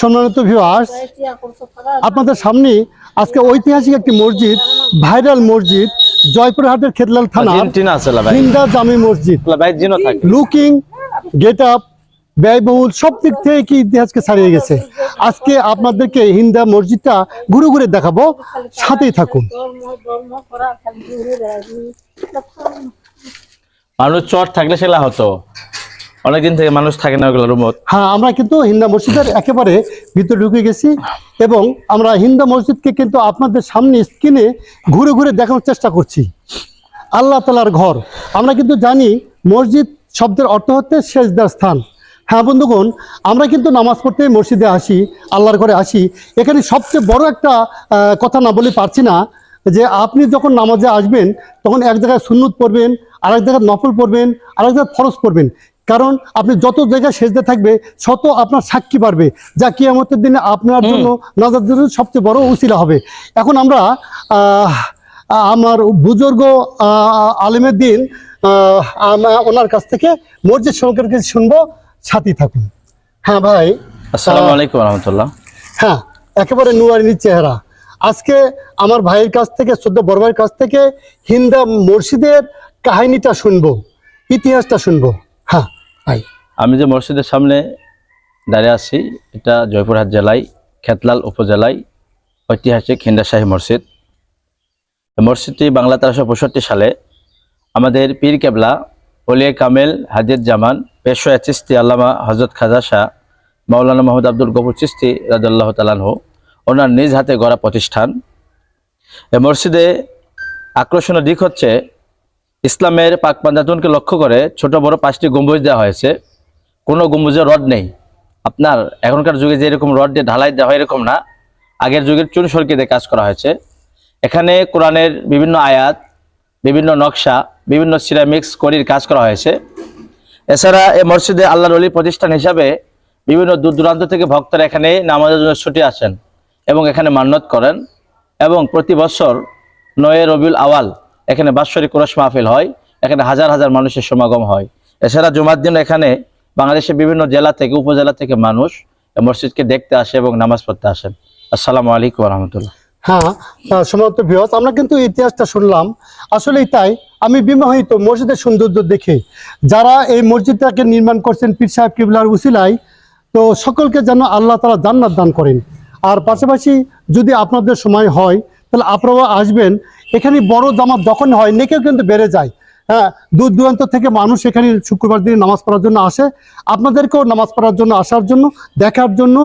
সম্মানিত ভিউয়ার্স আপনাদের সামনে আজকে ঐতিহাসিক একটি মসজিদ ভাইরাল মসজিদ জয়পুরহাটের খেতলাল থানা জামি মসজিদ। লুকিং গেট আপ ব্যয়বহুল সব দিক থেকে কি ইতিহাসকে ছাড়িয়ে গেছে। আজকে আপনাদেরকে হিন্দা মসজিদটা ঘুরে ঘুরে দেখাবো। সাথেই থাকুন। মানুষ চট থাকলে সেলা হতো। অনেকদিন থেকে মানুষ থাকে না ওগুলো রুমত হ্যাঁ আমরা কিন্তু হিন্দা মসজিদের একেবারে ভিতরে ঢুকে গেছি এবং আমরা হিন্দা মসজিদকে কিন্তু আপনাদের সামনে স্ক্রিনে ঘুরে ঘুরে দেখানোর চেষ্টা করছি। আল্লাহ তালার ঘর। আমরা কিন্তু জানি মসজিদ শব্দের অর্থ হচ্ছে শেষদার স্থান। হ্যাঁ বন্ধুগণ, আমরা কিন্তু নামাজ পড়তে মসজিদে আসি, আল্লাহর ঘরে আসি। এখানে সবচেয়ে বড় একটা কথা না বলে পারছি না যে আপনি যখন নামাজে আসবেন, তখন এক জায়গায় সুন্নত পড়বেন, আরেক জায়গায় নফল পড়বেন, আরেক জায়গায় ফরজ পড়বেন। কারণ আপনি যত জায়গায় সেজদে থাকবে শত আপনার সাক্ষী পারবে যা কিয়ামতের দিনে আপনার জন্য নাজার জন্য সবচেয়ে বড় উসিলা হবে। এখন আমরা আমার বুজুর্গ আলিমের দিন ওনার কাছ থেকে মসজিদ সম্পর্কে শুনব সাথী থাকুন। হ্যাঁ ভাই আসসালামু আলাইকুম রহমতুল্লাহ। হ্যাঁ একেবারে নুয়ারিনীর চেহারা। আজকে আমার ভাইয়ের কাছ থেকে সদ্য বড় ভাইয়ের কাছ থেকে হিন্দা মসজিদের কাহিনীটা শুনব ইতিহাসটা শুনব। আমি যে মসজিদের সামনে দাঁড়িয়ে আছি, এটা জয়পুরহাট জেলায়, খেতলাল উপজেলায়, ঐতিহাসিক হিন্দাশাহী মসজিদ। মসজিদটি বাংলা তেরোশো পঁয়ষট্টি সালে আমাদের পীর কেবলা অলিয়া কামেল হাজির জামান পেশোয়া চিস্তি আল্লামা হজরত খাজা শাহ মাওলানা মোহাম্মদ আব্দুল গফুর চিস্তি রাজাল্লাহ তালানহ ওনার নিজ হাতে গড়া প্রতিষ্ঠান। এই মসজিদে আকর্ষণীয় দিক হচ্ছে ইসলামের পাক পাঞ্জাতনকে লক্ষ্য করে ছোট বড় পাঁচটি গম্বুজ দেওয়া হয়েছে। কোনো গম্বুজে রড নেই। আপনার এখনকার যুগে যে এরকম রড দিয়ে ঢালাই দেওয়া হয় এরকম না। আগের যুগের চুন সরকি দিয়ে কাজ করা হয়েছে। এখানে কোরআনের বিভিন্ন আয়াত, বিভিন্ন নকশা, বিভিন্ন সিরামিক্স করির কাজ করা হয়েছে। এছাড়া এ মসজিদে আল্লাহর অলি প্রতিষ্ঠান হিসাবে বিভিন্ন দূর দূরান্ত থেকে ভক্তরা এখানে নামাজের জন্য ছুটে আসেন এবং এখানে মান্যত করেন এবং প্রতি বছর নয়ে রবিউল আওয়াল এখানে বাৎসরিক কোরস মাহফিল হয়, এখানে হাজার হাজার মানুষের সমাগম হয়। এছাড়া জুমার দিন এখানে বাংলাদেশের বিভিন্ন জেলা থেকে, উপজেলা থেকে মানুষ মসজিদকে দেখতে আসে এবং নামাজ পড়তে আসেন আসসালামু আলাইকুম রহমতুল্লাহ হ্যাঁ সমাপ্ত ভিওস আমরা কিন্তু ইতিহাসটা শুনলাম। আসলেই তাই, আমি বিবাহিত মসজিদের সৌন্দর্য দেখে। যারা এই মসজিদটাকে নির্মাণ করছেন পীর সাহেব কিবলার উসিলায়, তো সকলকে যেন আল্লাহ তারা জান্নাত দান করেন। আর পাশাপাশি যদি আপনাদের সময় হয়, তাহলে আপনারাও আসবেন এখানে বড় জামাত যখন হয়, নেকেও কিন্তু বেড়ে যায়। হ্যাঁ দূর দূরান্ত থেকে মানুষ এখানে শুক্রবার দিনে নামাজ পড়ার জন্য আসে। আপনাদেরকেও নামাজ পড়ার জন্য আসার জন্য, দেখার জন্য